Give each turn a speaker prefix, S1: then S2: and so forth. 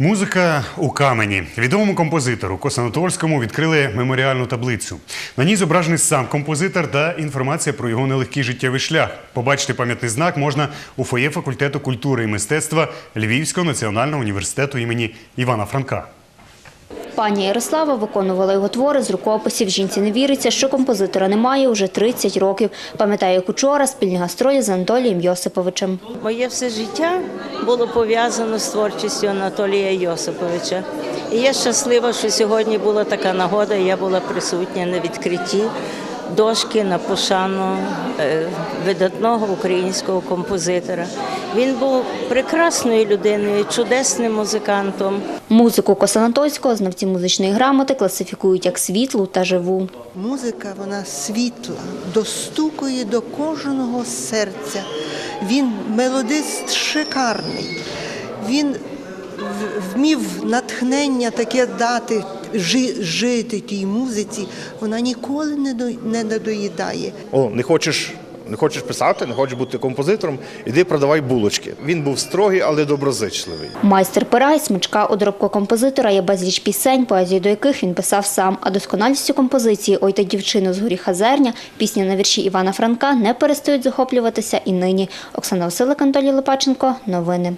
S1: Музика у камені. Відомому композитору Косанатольському відкрили меморіальну таблицю. На ній зображений сам композитор та інформація про його нелегкий життєвий шлях. Побачити пам'ятний знак можна у фоє факультету культури і мистецтва Львівського національного університету імені Івана Франка.
S2: Пані Ярослава виконувала його твори з рукописів. Жінці не віриться, що композитора немає уже 30 років. Пам'ятає, як учора спільні гастролі з Анатолієм Йосиповичем.
S3: Моє все життя було пов'язано з творчістю Анатолія Йосиповича. І я щаслива, що сьогодні була така нагода, я була присутня на відкритті дошки на пошану е, видатного українського композитора. Він був прекрасною людиною, чудесним музикантом.
S2: Музику Косанатольського знавці музичної грамоти класифікують як світлу та живу.
S4: Музика вона світла, достукує до кожного серця. Він мелодист шикарний. Він вмів натхнення таке дати жити тій музиці. Вона ніколи не до- не надоїдає.
S5: О, не хочеш, не хочеш писати, не хочеш бути композитором, іди продавай булочки. Він був строгий, але доброзичливий.
S2: Майстер пера і смичка одробка композитора є безліч пісень, поезію до яких він писав сам. А досконалістю композиції «Ой та дівчину з горіха зерня» пісні на вірші Івана Франка не перестають захоплюватися і нині. Оксана Василик, Анатолій Лопаченко. Новини.